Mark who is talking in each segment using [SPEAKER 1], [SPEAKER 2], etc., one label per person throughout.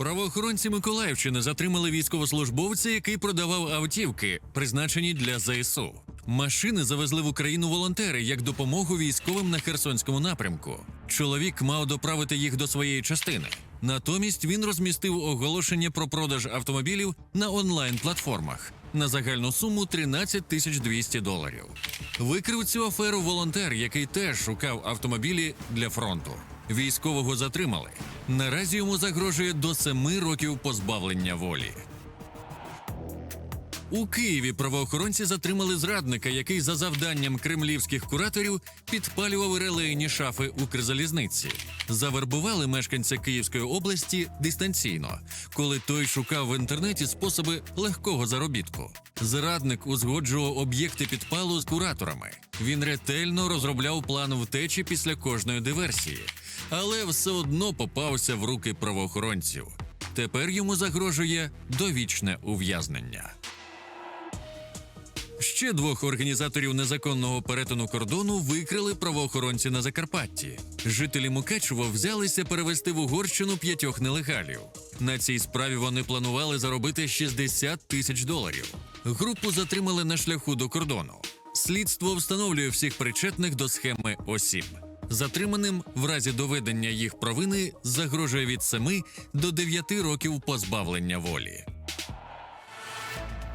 [SPEAKER 1] Правоохоронці Миколаївщини затримали військовослужбовця, який продавав автівки, призначені для ЗСУ. Машини завезли в Україну волонтери як допомогу військовим на Херсонському напрямку. Чоловік мав доправити їх до своєї частини. Натомість він розмістив оголошення про продаж автомобілів на онлайн-платформах на загальну суму 13 тисяч 200 доларів. Викрив цю аферу волонтер, який теж шукав автомобілі для фронту. Військового затримали. Наразі йому загрожує до семи років позбавлення волі. У Києві правоохоронці затримали зрадника, який за завданням кремлівських кураторів підпалював релейні шафи Укрзалізниці. Завербували мешканця Київської області дистанційно, коли той шукав в інтернеті способи легкого заробітку. Зрадник узгоджував об'єкти підпалу з кураторами. Він ретельно розробляв план втечі після кожної диверсії, але все одно попався в руки правоохоронців. Тепер йому загрожує довічне ув'язнення. Ще двох організаторів незаконного перетину кордону викрили правоохоронці на Закарпатті. Жителі Мукачева взялися перевести в Угорщину п'ятьох нелегалів. На цій справі вони планували заробити 60 тисяч доларів. Групу затримали на шляху до кордону. Слідство встановлює всіх причетних до схеми осіб. Затриманим в разі доведення їх провини загрожує від 7 до 9 років позбавлення волі.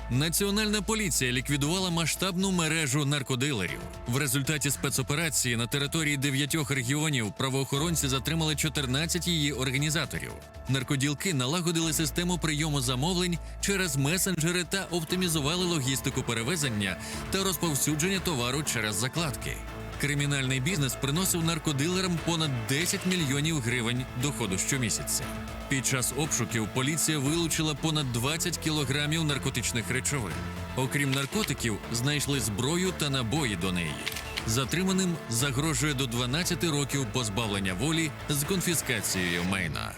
[SPEAKER 1] Національна поліція ліквідувала масштабну мережу наркодилерів. В результаті спецоперації на території дев'ятьох регіонів правоохоронці затримали 14 її організаторів. Наркоділки налагодили систему прийому замовлень через месенджери та оптимізували логістику перевезення та розповсюдження товару через закладки. Кримінальний бізнес приносив наркодилерам понад 10 мільйонів гривень доходу щомісяця. Під час обшуків поліція вилучила понад 20 кілограмів наркотичних речовин. Окрім наркотиків, знайшли зброю та набої до неї. Затриманим загрожує до 12 років позбавлення волі з конфіскацією майна.